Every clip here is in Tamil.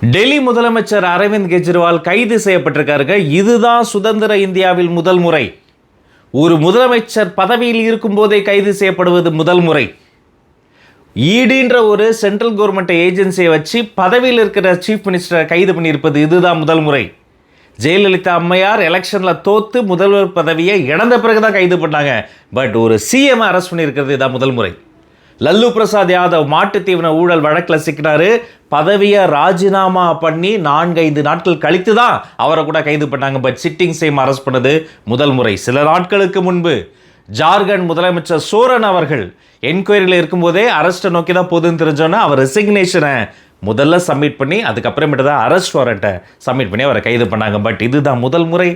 டெல்லி முதலமைச்சர் அரவிந்த் கெஜ்ரிவால் கைது செய்யப்பட்டிருக்காருங்க. இதுதான் சுதந்திர இந்தியாவில் முதல் முறை. ஒரு முதலமைச்சர் பதவியில் இருக்கும்போதே கைது செய்யப்படுவது முதல் முறை. ஈடின்ற ஒரு சென்ட்ரல் கவர்மெண்ட் ஏஜென்சியை வச்சு பதவியில் இருக்கிற சீஃப் மினிஸ்டரை கைது பண்ணியிருப்பது இதுதான் முதல் முறை. ஜெயலலிதா அம்மையார் எலெக்ஷனில் தோத்து முதல்வர் பதவியை இழந்த பிறகு தான் கைது பண்ணாங்க. பட் ஒரு சிஎம் அரெஸ்ட் பண்ணியிருக்கிறது இதான் முதல் முறை. லல்லு பிரசாத் யாதவ் மாட்டுத்தீவன ஊழல் வழக்கில் சிக்கினாரு. பதவியை ராஜினாமா பண்ணி நான்கைந்து நாட்கள் கழித்து தான் அவரை கூட கைது பண்ணாங்க. பட் சிட்டிங் சேம் அரெஸ்ட் பண்ணது முதல் முறை. சில நாட்களுக்கு முன்பு ஜார்க்கண்ட் முதலமைச்சர் சோரன் அவர்கள் என்கொயரியில் இருக்கும்போதே அரெஸ்ட்டை நோக்கி தான் போதுன்னு தெரிஞ்சோன்னா அவர் ரெசிக்னேஷனை முதல்ல சப்மிட் பண்ணி அதுக்கப்புறமேட்டு தான் அரெஸ்ட் வாரண்ட்டை சப்மிட் பண்ணி அவரை கைது பண்ணாங்க. பட் இதுதான் முதல் முறை.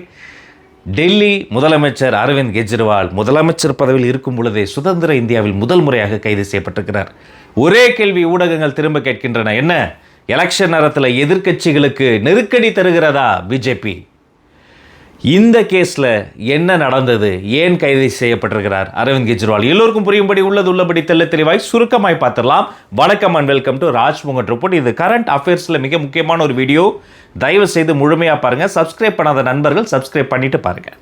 டெல்லி முதலமைச்சர் அரவிந்த் கெஜ்ரிவால் முதலமைச்சர் பதவியில் இருக்கும் பொழுதே சுதந்திர இந்தியாவில் முதல் முறையாக கைது செய்யப்பட்டிருக்கிறார். ஒரே கேள்வி ஊடகங்கள் திரும்ப கேட்கின்றன. என்ன? எலெக்ஷன் நேரத்தில் எதிர்க்கட்சிகளுக்கு நெருக்கடி தருகிறதா பிஜேபி? இந்த கேஸில் என்ன நடந்தது? ஏன் கைது செய்யப்பட்டிருக்கிறார்? அரவிந்த் கெஜ்ரிவால் எல்லோருக்கும் புரியும்படி உள்ளது உள்ளபடி தெல்ல தெளிவாய் சுருக்கமாய் பார்த்துடலாம். வணக்கம் and welcome to Rajmugan report. இது கரண்ட் அஃபேர்ஸில் மிக முக்கியமான ஒரு வீடியோ. தயவு செய்து முழுமையாக பாருங்கள் சப்ஸ்கிரைப் பண்ணாத நண்பர்கள் சப்ஸ்கிரைப் பண்ணிவிட்டு பாருங்கள்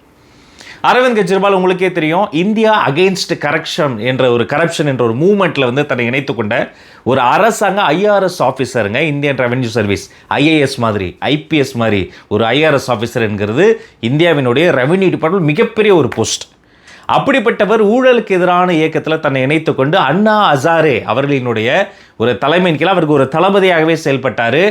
அரவிந்த் கெஜ்ரிவால் உங்களுக்கே தெரியும் இந்தியா அகெயின்ஸ்ட் கரப்ஷன் என்ற ஒரு கரப்ஷன் என்ற ஒரு மூமெண்ட்டில் வந்து தன்னை இணைத்து கொண்ட ஒரு அரசாங்க ஐஆர்எஸ் ஆஃபீஸருங்க இந்தியன் ரெவென்யூ சர்வீஸ் ஐஏஎஸ் மாதிரி ஐபிஎஸ் மாதிரி ஒரு ஐஆர்எஸ் ஆஃபீஸர் என்கிறது இந்தியாவினுடைய ரெவென்யூ டிபார்ட்மெண்ட் மிகப்பெரிய ஒரு போஸ்ட் அப்படிப்பட்டவர் ஊழலுக்கு எதிரான இயக்கத்தில் தன்னை இணைத்து கொண்டு அண்ணா அசாரே அவர்களினுடைய ஒரு தலைமையின் கீழ் அவருக்கு ஒரு தளபதியாகவே செயல்பட்டார்.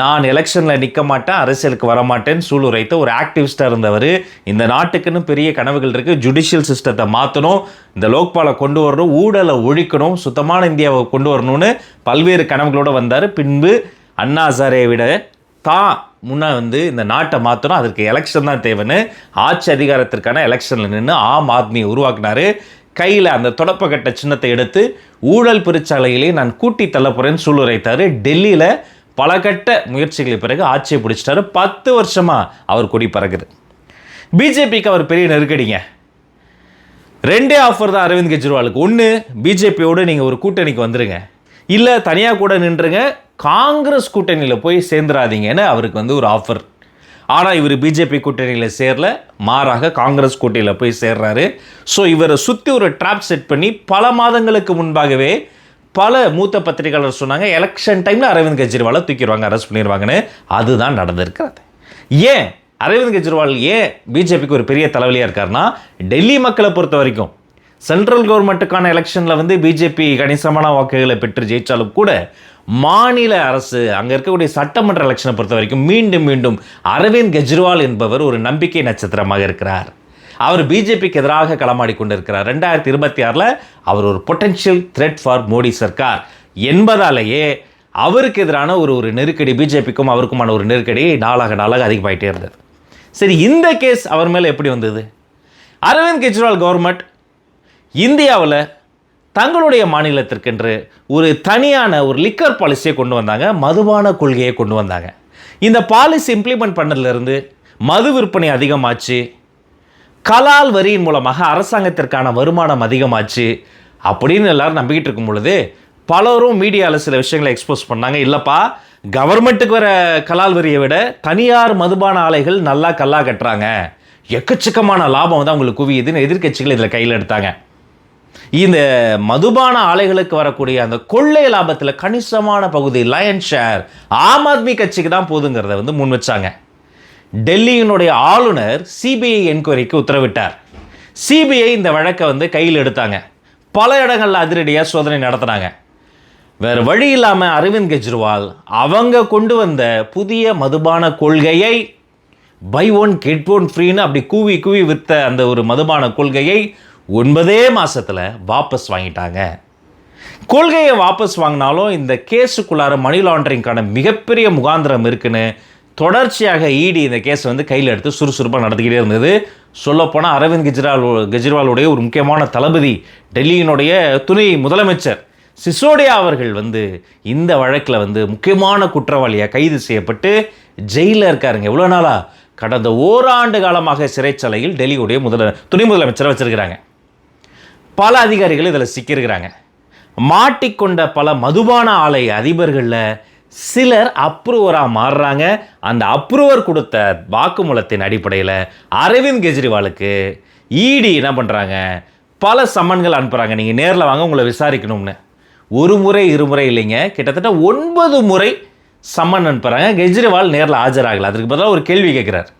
நான் எலெக்ஷனில் நிற்க மாட்டேன் அரசியலுக்கு வரமாட்டேன்னு சூளுரைத்த ஒரு ஆக்டிவிஸ்டாக இருந்தவர். இந்த நாட்டுக்குன்னு பெரிய கனவுகள் இருக்குது ஜுடிஷியல் சிஸ்டத்தை மாற்றணும் இந்த லோக்பாலை கொண்டு வரணும். ஊழலை ஒழிக்கணும். சுத்தமான இந்தியாவை கொண்டு வரணும்னு பல்வேறு கனவுகளோடு வந்தார். பின்பு அண்ணா சாரையை விட தான் முன்னே வந்து இந்த நாட்டை மாற்றணும் அதற்கு எலெக்ஷன் தான் தேவைன்னு ஆட்சி அதிகாரத்திற்கான எலெக்ஷனில் நின்று ஆம் ஆத்மியை உருவாக்குனாரு. கையில் அந்த தொடப்பக்கட்ட சின்னத்தை எடுத்து ஊழல் பெருச்சாலையிலே நான் கூட்டி தள்ள போகிறேன்னு சூளுரைத்தார். டெல்லியில் பல கட்ட முயற்சிகளுக்கு பிறகு ஆட்சியை பிடிச்சிட்டாரு. பத்து வருஷமாக அவர் கொடி பறக்குது. பிஜேபிக்கு அவர் பெரிய நெருக்கடிங்க. ரெண்டே ஆஃபர் தான் அரவிந்த் கெஜ்ரிவாலுக்கு. ஒன்று பிஜேபியோடு நீங்கள் ஒரு கூட்டணிக்கு வந்துடுங்க இல்லை தனியாக கூட நின்றுங்க. காங்கிரஸ் கூட்டணியில் போய் சேர்ந்துடாதீங்கன்னு அவருக்கு வந்து ஒரு ஆஃபர் ஆனால் இவர் பிஜேபி கூட்டணியில் சேரல. மாறாக காங்கிரஸ் கூட்டணியில் போய் சேர்றாரு. ஸோ இவரை சுற்றி ஒரு ட்ராப் செட் பண்ணி பல மாதங்களுக்கு முன்பாகவே பல மூத்த பத்திரிகையாளர் சொன்னாங்க எலெக்ஷன் டைமில் அரவிந்த் கெஜ்ரிவாலை தூக்கிடுவாங்க அரெஸ்ட் பண்ணிடுவாங்கன்னு அதுதான் நடந்திருக்கிறது. ஏன்? அரவிந்த் கெஜ்ரிவால் ஏன் பிஜேபிக்கு ஒரு பெரிய தலைவலியாக இருக்காருன்னா டெல்லி மக்களை பொறுத்த வரைக்கும் சென்ட்ரல் கவர்மெண்ட்டுக்கான எலெக்ஷனில் வந்து பிஜேபி கணிசமான வாக்குகளை பெற்று ஜெயித்தாலும் கூட மாநில அரசு அங்கே இருக்கக்கூடிய சட்டமன்ற எலெக்ஷனை பொறுத்த வரைக்கும் மீண்டும் மீண்டும் அரவிந்த் கெஜ்ரிவால் என்பவர் ஒரு நம்பிக்கை நட்சத்திரமாக இருக்கிறார். அவர் பிஜேபிக்கு எதிராக களமாடி கொண்டிருக்கிறார். ரெண்டாயிரத்தி இருபத்தி ஆறில் அவர் ஒரு potential threat for Modi sarkar என்பதாலேயே அவருக்கு எதிரான ஒரு ஒரு நெருக்கடி பிஜேபிக்கும் அவருக்குமான ஒரு நெருக்கடி நாளாக நாளாக அதிகமாகிட்டே இருந்தது. சரி இந்த கேஸ் அவர் மேலே எப்படி வந்தது? அரவிந்த் கெஜ்ரிவால் கவர்மெண்ட் இந்தியாவில் தங்களுடைய மாநிலத்திற்கென்று ஒரு தனியான ஒரு லிக்கர் பாலிசியை கொண்டு வந்தாங்க மதுபான கொள்கையை கொண்டு வந்தாங்க. இந்த பாலிசி இம்ப்ளிமெண்ட் பண்ணதுலேருந்து மது விற்பனை அதிகமாச்சு. கலால் வரியின் மூலமாக அரசாங்கத்திற்கான வருமானம் அதிகமாச்சு அப்படின்னு எல்லாரும் நம்பிக்கிட்டு இருக்கும் பொழுது பலரும் மீடியாவில் சில விஷயங்களை எக்ஸ்போஸ் பண்ணாங்க. இல்லைப்பா கவர்மெண்ட்டுக்கு வர கலால் வரியை விட தனியார் மதுபான ஆலைகள் நல்லா கல்லா கட்டுறாங்க. எக்கச்சக்கமான லாபம் வந்து அவங்களுக்கு குவியுதுன்னு எதிர்க்கட்சிகள் இதில் கையில் எடுத்தாங்க. இந்த மதுபான ஆலைகளுக்கு வரக்கூடிய அந்த கொள்ளை லாபத்தில் கணிசமான பகுதி லயன் ஷேர் ஆம் ஆத்மி கட்சிக்கு தான் போதுங்கிறத வந்து முன் வச்சாங்க. டெல்லியினுடைய ஆளுநர் சிபிஐ என்கொயரிக்கு உத்தரவிட்டார். சிபிஐ இந்த வழக்கை வந்து கையில் எடுத்தாங்க. பல இடங்களில் அதிரடியாக சோதனை நடத்தினாங்க. வேறு வழி இல்லாமல் அரவிந்த் கெஜ்ரிவால் அவங்க கொண்டு வந்த புதிய மதுபான கொள்கையை பை ஒன் கெட் ஒன் ஃப்ரீன்னு அப்படி கூவி கூவி விற்ற அந்த ஒரு மதுபான கொள்கையை ஒன்பதே மாதத்தில் வாபஸ் வாங்கிட்டாங்க. கொள்கையை வாபஸ் வாங்கினாலும் இந்த கேஸுக்குள்ளார மணி லாண்டரிங்கான மிகப்பெரிய முகாந்திரம் இருக்குன்னு தொடர்ச்சியாக இடி இந்த கேஸை வந்து கையில் எடுத்து சுறுசுறுப்பாக நடத்திக்கிட்டே இருந்தது. சொல்லப்போனால் அரவிந்த் கெஜ்ரிவால் கெஜ்ரிவாலுடைய ஒரு முக்கியமான தளபதி டெல்லியினுடைய துணை முதலமைச்சர் சிசோடியா அவர்கள் வந்து இந்த வழக்கில் வந்து முக்கியமான குற்றவாளியாக கைது செய்யப்பட்டு ஜெயிலில் இருக்காருங்க. எவ்வளோ நாளா கடந்த ஓராண்டு காலமாக சிறைச்சாலையில் டெல்லியுடைய முதல துணை முதலமைச்சரை வச்சுருக்கிறாங்க. பல அதிகாரிகள் இதில் சிக்கியிருக்கிறாங்க. மாட்டிக்கொண்ட பல மதுபான ஆலை அதிபர்களில் சிலர் அப்ரூவராக மாறுறாங்க. அந்த அப்ரூவர் கொடுத்த வாக்குமூலத்தின் அடிப்படையில் அரவிந்த் கெஜ்ரிவாலுக்கு இடி என்ன பண்ணுறாங்க பல சம்மன்கள் அனுப்புகிறாங்க நீங்கள் நேரில் வாங்க உங்களை விசாரிக்கணும்னு. ஒரு முறை இருமுறை இல்லைங்க. கிட்டத்தட்ட ஒன்பது முறை சம்மன் அனுப்புகிறாங்க கெஜ்ரிவால் நேரில் ஆஜராகலை. அதுக்கு பதிலாக ஒரு கேள்வி கேட்குறார்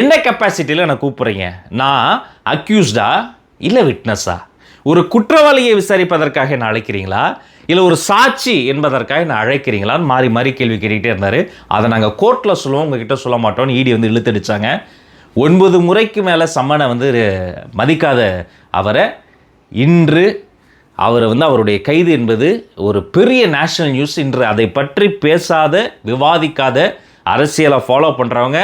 என்ன கெப்பாசிட்டியில் என்னை கூப்பிட்றீங்க? நான் அக்யூஸ்டா இல்லை விட்னஸா ஒரு குற்றவாளியை விசாரிப்பதற்காக என்ன அழைக்கிறீங்களா? இல்லை ஒரு சாட்சி என்பதற்காக என்ன அழைக்கிறீங்களான்னு மாறி மாறி கேள்வி கேட்டுக்கிட்டே இருந்தார். அதை நாங்கள் கோர்ட்டில் சொல்லுவோம் உங்ககிட்ட சொல்ல மாட்டோம்னு ஈடி வந்து இழுத்தடிச்சாங்க. ஒன்பது முறைக்கு மேலே சம்மனை வந்து மதிக்காத அவரை இன்று அவர் வந்து அவருடைய கைது என்பது ஒரு பெரிய நேஷனல் நியூஸ் இன்று அதை பற்றி பேசாத விவாதிக்காத அரசியலை ஃபாலோ பண்ணுறவங்க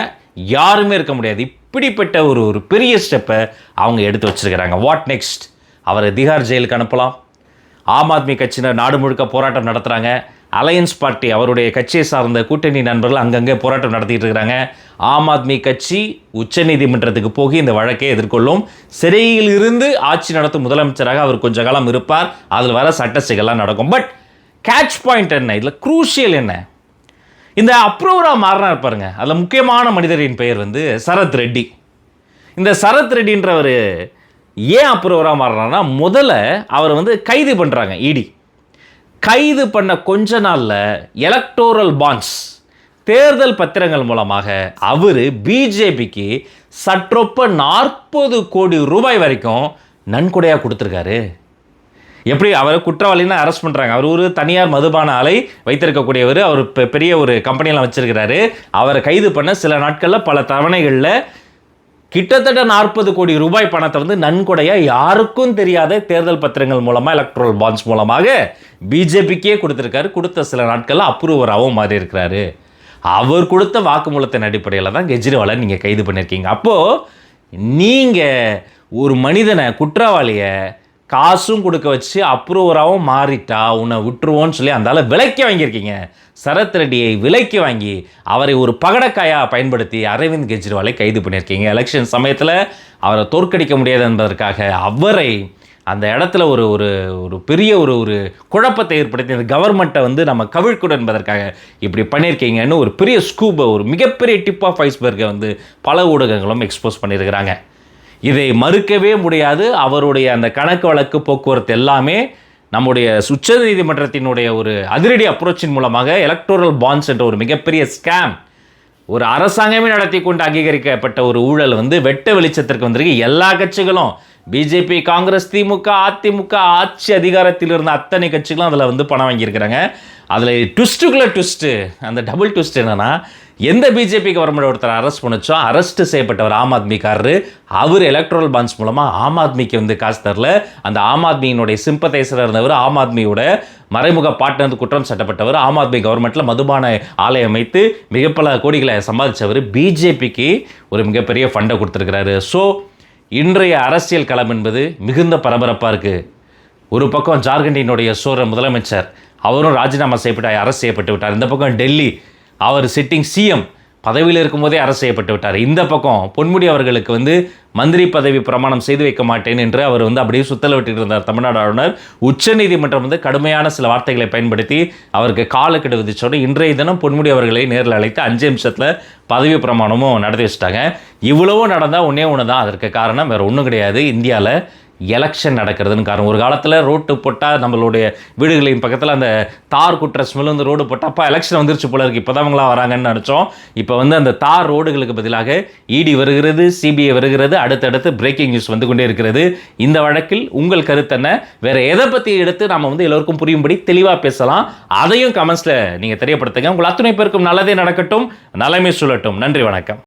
யாருமே இருக்க முடியாது. இப்படிப்பட்ட ஒரு ஒரு பெரிய ஸ்டெப்பை அவங்க எடுத்து வச்சிருக்கிறாங்க. வாட் நெக்ஸ்ட் அவரை திகார் ஜெயிலுக்கு அனுப்பலாம். ஆம் ஆத்மி கட்சியினர் நாடு முழுக்க போராட்டம் நடத்துகிறாங்க அலையன்ஸ் பார்ட்டி அவருடைய கட்சியை சார்ந்த கூட்டணி நண்பர்கள் அங்கங்கே போராட்டம் நடத்திட்டு இருக்கிறாங்க. ஆம் ஆத்மி கட்சி உச்சநீதிமன்றத்துக்கு போகி இந்த வழக்கை எதிர்கொள்ளும். சிறையில் இருந்து ஆட்சி நடத்தும் முதலமைச்சராக அவர் கொஞ்ச காலம் இருப்பார். அதில் வர சட்டசிகள்லாம் நடக்கும். பட் கேட்ச் பாயிண்ட் என்ன? இதில் குரூஷியல் என்ன? இந்த அப்ரூவராக மாறினார் பாருங்க. அதில் முக்கியமான மனிதரின் பெயர் வந்து சரத் ரெட்டி. இந்த சரத் ரெட்டின்றவர் ஏன் அப்ரூவராக மாறினார்னா முதல்ல அவர் வந்து கைது பண்ணுறாங்க இடி கைது பண்ண கொஞ்ச நாளில் எலக்டோரல் பாண்ட்ஸ் தேர்தல் பத்திரங்கள் மூலமாக அவர் பிஜேபிக்கு சற்றொப்ப நாற்பது கோடி ரூபாய் வரைக்கும் நன்கொடையாக கொடுத்துருக்காரு. எப்படி அவர் குற்றவாளின்னு அரெஸ்ட் பண்ணுறாங்க அவர் ஒரு தனியார் மதுபான ஆலை வைத்திருக்கக்கூடியவர். அவர் பெரிய ஒரு கம்பெனியெலாம் வச்சுருக்கிறாரு. அவரை கைது பண்ண சில நாட்களில் பல தவணைகளில் கிட்டத்தட்ட நாற்பது கோடி ரூபாய் பணத்தை வந்து நன்கொடையாக யாருக்கும் தெரியாத தேர்தல் பத்திரங்கள் மூலமாக எலக்ட்ரல் பாண்ட்ஸ் மூலமாக பிஜேபிக்கே கொடுத்துருக்காரு. கொடுத்த சில நாட்களில் அப்ரூவராகவும் மாறி இருக்கிறாரு அவர் கொடுத்த வாக்குமூலத்தின் அடிப்படையில் தான் கெஜ்ரிவாலை நீங்கள் கைது பண்ணியிருக்கீங்க. அப்போது நீங்கள் ஒரு மனிதனை குற்றவாளியை காசும் கொடுக்க வச்சு அப்ரூவராகவும் மாறிட்டா உன்னை விட்டுருவோன்னு சொல்லி அந்தால விலைக்கு வாங்கியிருக்கீங்க. சரத் ரெட்டியை விலைக்கு வாங்கி அவரை ஒரு பகடக்காயாக பயன்படுத்தி அரவிந்த் கெஜ்ரிவாலை கைது பண்ணியிருக்கீங்க. எலெக்ஷன் சமயத்தில் அவரை தோற்கடிக்க முடியாது என்பதற்காக அவரை அந்த இடத்துல ஒரு ஒரு ஒரு பெரிய ஒரு ஒரு குழப்பத்தை ஏற்படுத்தி அந்த கவர்மெண்ட்டை வந்து நம்ம கவிழ்க்கூட என்பதற்காக இப்படி பண்ணியிருக்கீங்கன்னு ஒரு பெரிய ஸ்கூபை ஒரு மிகப்பெரிய டிப் ஆஃப் ஐஸ்பர்கை வந்து பல ஊடகங்களும் எக்ஸ்போஸ் பண்ணியிருக்கிறாங்க. இதை மறுக்கவே முடியாது. அவருடைய அந்த கணக்கு வழக்கு போக்குவரத்து எல்லாமே நம்முடைய உச்ச நீதிமன்றத்தினுடைய ஒரு அதிரடி அப்ரோச்சின் மூலமாக எலக்டோரல் பாண்ட்ஸ் என்ற ஒரு மிகப்பெரிய ஸ்கேம் ஒரு அரசாங்கமே நடத்தி கொண்டு அங்கீகரிக்கப்பட்ட ஒரு ஊழல் வந்து வெட்ட வெளிச்சத்திற்கு வந்திருக்கு. எல்லா கட்சிகளும் பிஜேபி காங்கிரஸ் திமுக அதிமுக ஆட்சி அதிகாரத்தில் இருந்த அத்தனை கட்சிகளும் அதில் வந்து பணம் வாங்கியிருக்கிறாங்க. அதில் ட்விஸ்ட்டுக்குள்ளே ட்விஸ்ட்டு அந்த டபுள் ட்விஸ்ட் என்னென்னா எந்த பிஜேபி கவர்மெண்ட் ஒருத்தர் அரெஸ்ட் பண்ணிச்சோ அரெஸ்ட் செய்யப்பட்டவர் ஆம் ஆத்மிக்காரரு அவர் எலக்ட்ரல் பாண்ட்ஸ் மூலமாக ஆம் ஆத்மிக்கு வந்து காசு தரல. அந்த ஆம் ஆத்மியினுடைய சிம்பத்தைசராக இருந்தவர் ஆம் ஆத்மியோட மறைமுக பாட்டனர் குற்றம் சட்டப்பட்டவர் ஆம் ஆத்மி கவர்மெண்ட்டில் மதுபான ஆலை அமைத்து மிக பல கோடிகளை சம்பாதிச்சவர் பிஜேபிக்கு ஒரு மிகப்பெரிய ஃபண்டை கொடுத்துருக்கிறாரு. ஸோ இன்றைய அரசியல் களம் என்பது மிகுந்த பரபரப்பாக இருக்குது ஒரு பக்கம் ஜார்க்கண்டினுடைய சோர முதலமைச்சர் அவரும் ராஜினாமா செய்யப்பட்டு அரசு செய்யப்பட்டு விட்டார். இந்த பக்கம் டெல்லி அவர் சிட்டிங் சிஎம் பதவியில் இருக்கும்போதே அரசு செய்யப்பட்டு விட்டார். இந்த பக்கம் பொன்முடி அவர்களுக்கு வந்து மந்திரி பதவி பிரமாணம் செய்து வைக்க மாட்டேன் என்று அவர் வந்து அப்படியே சுத்தல விட்டுட்டு இருந்தார். தமிழ்நாடு ஆளுநர் உச்சநீதிமன்றம் வந்து கடுமையான சில வார்த்தைகளை பயன்படுத்தி அவருக்கு காலக்கெடு விதிச்சோட இன்றைய தினம் பொன்முடி அவர்களை நேரில் அழைத்து அஞ்சு நிமிஷத்தில் பதவி பிரமாணமும் நடத்தி வச்சுட்டாங்க. இவ்வளவும் நடந்தால் ஒன்றே ஒன்று தான் அதற்கு காரணம் வேறு ஒன்றும் கிடையாது. இந்தியாவில் எலெக்ஷன் நடக்கிறதுன்னு காரணம். ஒரு காலத்தில் ரோட்டு போட்டால் நம்மளுடைய வீடுகளின் பக்கத்தில் அந்த தார் குற்ற ஸ்மெல் வந்து ரோடு போட்டால் அப்போ எலெக்ஷன் வந்துருச்சு போல இருக்கு. இப்போ தான் வராங்கன்னு நினச்சோம். இப்போ வந்து அந்த தார் ரோடுகளுக்கு பதிலாக இடி வருகிறது சிபிஐ வருகிறது அடுத்தடுத்து பிரேக்கிங் நியூஸ் வந்து கொண்டே இருக்கிறது. இந்த வழக்கில் உங்கள் கருத்து என்ன? வேறு எதை பற்றி எடுத்து நம்ம வந்து எல்லோருக்கும் புரியும்படி தெளிவாக பேசலாம். அதையும் கமெண்ட்ஸில் நீங்கள் தெரியப்படுத்துங்க. உங்கள் அத்துணை பேருக்கும் நல்லதே நடக்கட்டும். நலமே சொல்லட்டும் நன்றி வணக்கம்.